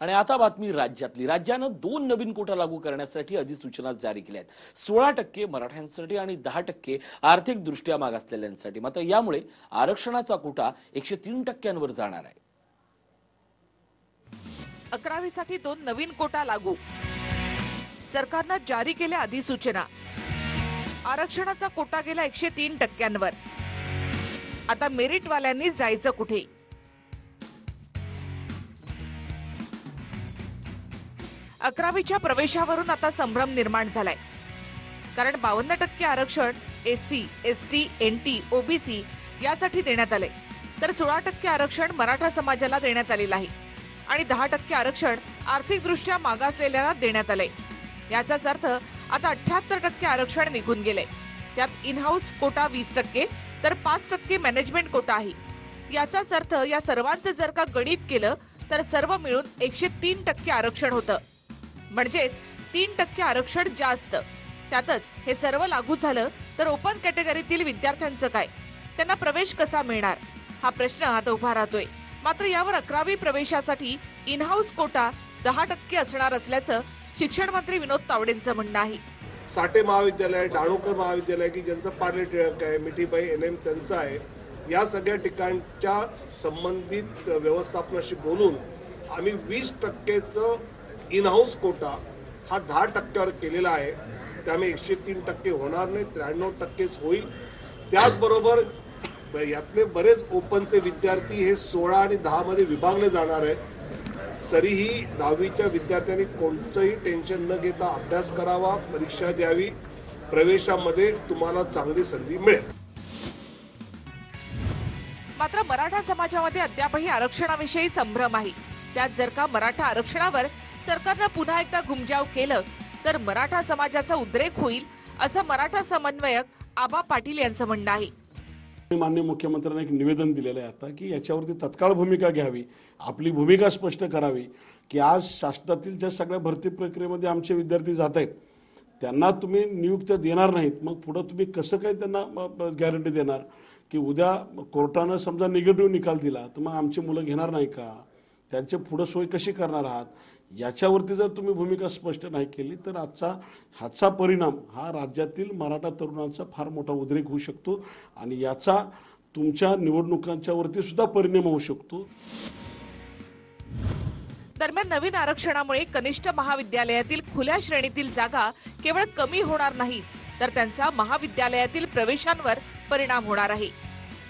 आणि आता बातमी राज्यातली. राज्यानं दोन नवीन कोटा लागू करण्यासाठी अधिसूचना जारी केल्या आहेत. सोळा टक्के मराठ्यांसाठी आणि दहा टक्के आर्थिकदृष्ट्या मागासलेल्यांसाठी. मात्र यामुळे आरक्षणाचा कोटा एकशे तीन टक्क्यांवर जाणार आहे. अकरावीसाठी दोन नवीन कोटा लागू. सरकारनं जारी केल्या अधिसूचना. आरक्षणाचा कोटा गेला एकशे तीन टक्क्यांवर. आता मेरिटवाल्यांनी जायचं कुठे? अकरावीच्या प्रवेशावरून आता संभ्रम निर्माण झालाय. कारण बावन्न टक्के आरक्षण S C S T N T OBC यासाठी देण्यात आले तर सोळा टक्के आरक्षण मराठा समाजाला देण्यात आलेलं आहे. आणि दहा टक्के आरक्षण आर्थिकदृष्ट्या मागासलेल्याला देण्यात आलंय. याचाच अर्थ आता अठ्याहत्तर टक्के आरक्षण निघून गेले त्यात इनहाऊस कोटा वीस टक्के तर पाच टक्के मॅनेजमेंट कोटा आहे. याचाच अर्थ या सर्वांचं जर का गणित केलं तर सर्व मिळून एकशे तीन टक्के आरक्षण होतं. म्हणजेच तीन टक्के आरक्षण जास्त. त्यातच हे सर्व लागू झालं तर ओपन कॅटेगरीतील विद्यार्थ्यांचं काय? त्यांना प्रवेश कसा मिळणार? हा प्रश्न आता उभा राहतोय. मात्र यावर अकरावी प्रवेशासाठी इन हाऊस कोटा दहा टक्के असणार असल्याचं शिक्षण मंत्री विनोद तावडेंचं म्हणणं आहे. साठे महाविद्यालय डाणूकर महाविद्यालय की ज्यांचं पार्ले टिळक आहे मिठीबाई एन एम त्यांचं आहे या सगळ्या ठिकाणच्या संबंधित व्यवस्थापनाशी बोलून आम्ही वीस टक्केचं इन हाऊस कोटा हा दहा टक्क्यावर केलेला आहे. त्यामुळे एकशे तीन टक्के होणार नाही त्र्याण्णव टक्केच होईल. त्याचबरोबर यातले बरेच ओपनचे विद्यार्थी हे सोळा आणि दहामध्ये विभागले जाणार आहेत. तरीही दहावीच्या विद्यार्थ्यांनी कोणतंही टेन्शन न घेता अभ्यास करावा परीक्षा द्यावी. प्रवेशामध्ये तुम्हाला चांगली संधी मिळेल. मात्र मराठा समाजामध्ये अद्यापही आरक्षणाविषयी संभ्रम आहे. त्यात जर का मराठा आरक्षणावर सरकारनं पुन्हा एकदा घुमजाव केलं तर मराठा समाजाचा उद्रेक होईल असं मराठा समन्वयक आबा पाटील यांचं म्हणणं आहे. मान्य मुख्यमंत्र्यांना एक निवेदन दिलेलं आहे आता की याच्यावरती तत्काळ भूमिका घ्यावी आपली भूमिका स्पष्ट करावी की आज शासनातील ज्या सगळ्या भरती प्रक्रियेमध्ये आमचे विद्यार्थी जात आहेत त्यांना तुम्ही नियुक्त्या देणार नाहीत मग पुढं तुम्ही कसं काय त्यांना गॅरंटी देणार? की उद्या कोर्टानं समजा निगेटिव्ह निकाल दिला तर मग आमची मुलं घेणार नाही का? त्यांचे पुढं सोय कशी करणार आहात? याच्यावरती जर तुम्ही भूमिका स्पष्ट नाही केली तर आजचा ह्याचा परिणाम हा राज्यातील मराठा तरुणांचा फार मोठा उद्रेक होऊ शकतो आणि याचा तुमच्या निवडणुकांच्यावरती सुद्धा परिणाम होऊ शकतो. दरम्यान नवीन आरक्षणामुळे कनिष्ठ महाविद्यालयातील खुल्या श्रेणीतील जागा केवळ कमी होणार नाही तर त्यांचा महाविद्यालयातील प्रवेशांवर परिणाम होणार आहे.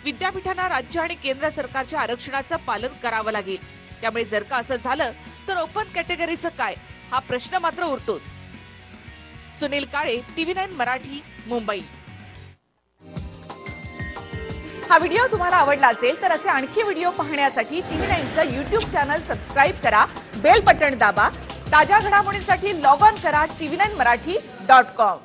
विद्यापीठांना राज्य आणि केंद्र सरकारच्या आरक्षणाचं पालन करावं लागेल. त्यामुळे जर का असं झालं तर ओपन कॅटेगरीचं काय? हा प्रश्न मात्र उरतोच. Sunil Kale TV nine Marathi Mumbai. हा व्हिडिओ तुम्हाला आवडला असेल तर असे आणखी व्हिडिओ पाहण्यासाठी टीव्ही नाईनचं युट्यूब चॅनल सबस्क्राईब करा बेल बटन दाबा ताज्या घडामोडींसाठी लॉग ऑन करा TV nine Marathi dot com